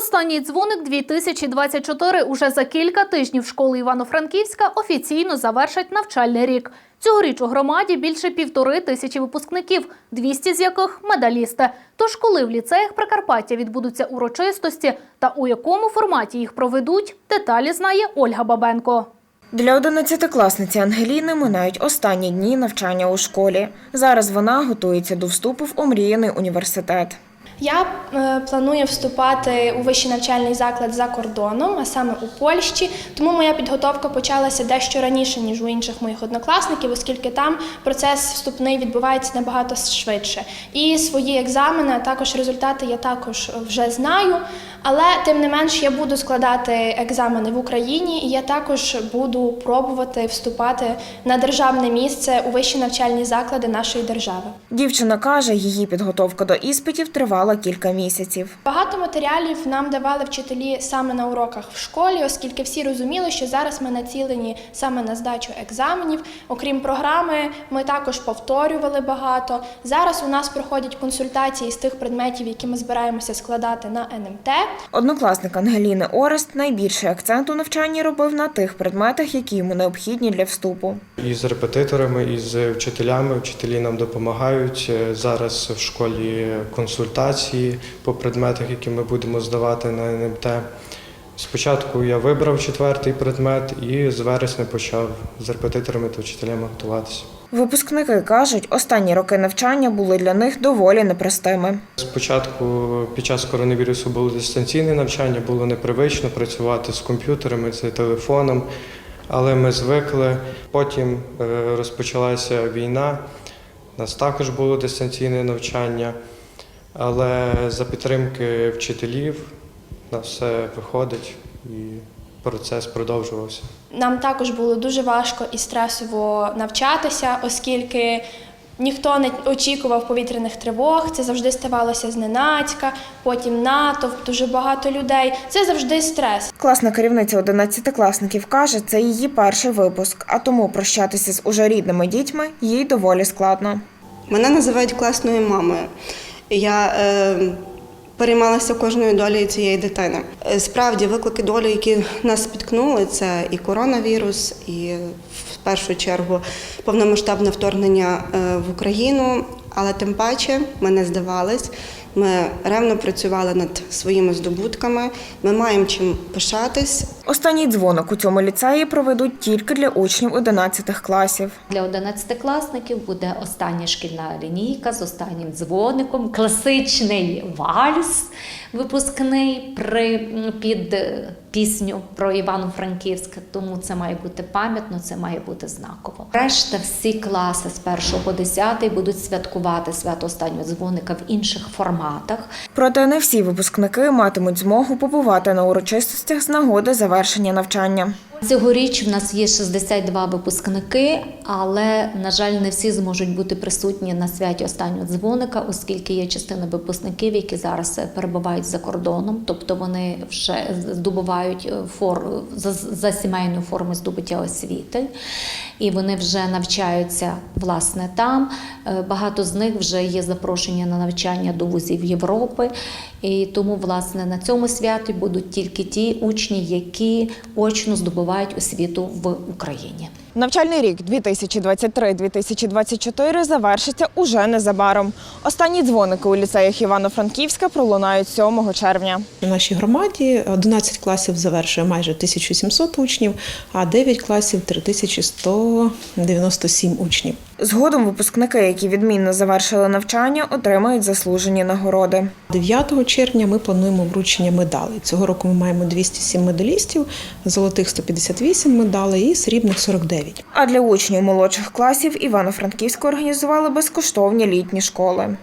Останній дзвоник 2024 уже за кілька тижнів школи Івано-Франківська офіційно завершать навчальний рік. Цьогоріч у громаді більше півтори тисячі випускників, 200 з яких медалісти. Тож коли в ліцеях Прикарпаття відбудуться урочистості та у якому форматі їх проведуть, деталі знає Ольга Бабенко. Для одинадцятикласниці Ангеліни минають останні дні навчання у школі. Зараз вона готується до вступу в омріяний університет. Я е, планую вступати у вищий навчальний заклад за кордоном, а саме у Польщі. Тому моя підготовка почалася дещо раніше, ніж у інших моїх однокласників, оскільки там процес вступний відбувається набагато швидше. І свої екзамени, а також результати я також вже знаю. Але тим не менш я буду складати екзамени в Україні, і я також буду пробувати вступати на державне місце у вищі навчальні заклади нашої держави. Дівчина каже, її підготовка до іспитів тривала кілька місяців. Багато матеріалів нам давали вчителі саме на уроках в школі, оскільки всі розуміли, що зараз ми націлені саме на здачу екзаменів. Окрім програми, ми також повторювали багато. Зараз у нас проходять консультації з тих предметів, які ми збираємося складати на НМТ. Однокласник Ангеліни Орест найбільший акцент у навчанні робив на тих предметах, які йому необхідні для вступу. І з репетиторами, і з вчителями. Вчителі нам допомагають. Зараз в школі консультації по предметах, які ми будемо здавати на НМТ. Спочатку я вибрав четвертий предмет і з вересня почав з репетиторами та вчителями готуватися. Випускники кажуть, останні роки навчання були для них доволі непростими. Спочатку під час коронавірусу було дистанційне навчання, було непривично працювати з комп'ютерами, з телефоном, але ми звикли. Потім е, розпочалася війна, у нас також було дистанційне навчання, але за підтримки вчителів у нас все виходить і процес продовжувався. Нам також було дуже важко і стресово навчатися, оскільки ніхто не очікував повітряних тривог. Це завжди ставалося зненацька, потім натовп, дуже багато людей. Це завжди стрес. Класна керівниця одинадцятикласників каже, це її перший випуск, а тому прощатися з уже рідними дітьми їй доволі складно. Мене називають класною мамою. Я е, переймалася кожною долею цієї дитини. Е, Справді, виклики долі, які нас спіткнули, це і коронавірус, і в першу чергу повномасштабне вторгнення е, в Україну. Але тим паче ми не здавались. Ми ревно працювали над своїми здобутками. Ми маємо чим пишатись. Останній дзвоник у цьому ліцеї проведуть тільки для учнів 11 класів. Для 11-класників буде остання шкільна лінійка з останнім дзвоником, класичний вальс випускний при, під е, пісню про Івано-Франківськ. Тому це має бути пам'ятно, це має бути знаково. Решта всі класи з 1 по 10 будуть святкувати свято останнього дзвоника в інших форматах. Проте не всі випускники матимуть змогу побувати на урочистостях з нагоди завершення навчання. Цьогоріч в нас є 62 випускники, але, на жаль, не всі зможуть бути присутні на святі останнього дзвоника, оскільки є частина випускників, які зараз е, перебувають за кордоном, тобто вони вже здобувають е, фор за, за сімейною формою здобуття освіти, і вони вже навчаються власне там. Е, Багато з них вже є запрошення на навчання до вузів Європи, і тому, власне, на цьому святі будуть тільки ті учні, які очно здобувають освіту в Україні. Навчальний рік 2023-2024 завершиться уже незабаром. Останні дзвоники у ліцеях Івано-Франківська пролунають 7 червня. У нашій громаді 11 класів завершує майже 1700 учнів, а 9 класів 3197 учнів. Згодом випускники, які відмінно завершили навчання, отримають заслужені нагороди. 9 червня ми плануємо вручення медалей. Цього року ми маємо 207 медалістів, золотих 158 медалей і срібних 49. А для учнів молодших класів Івано-Франківську організували безкоштовні літні школи.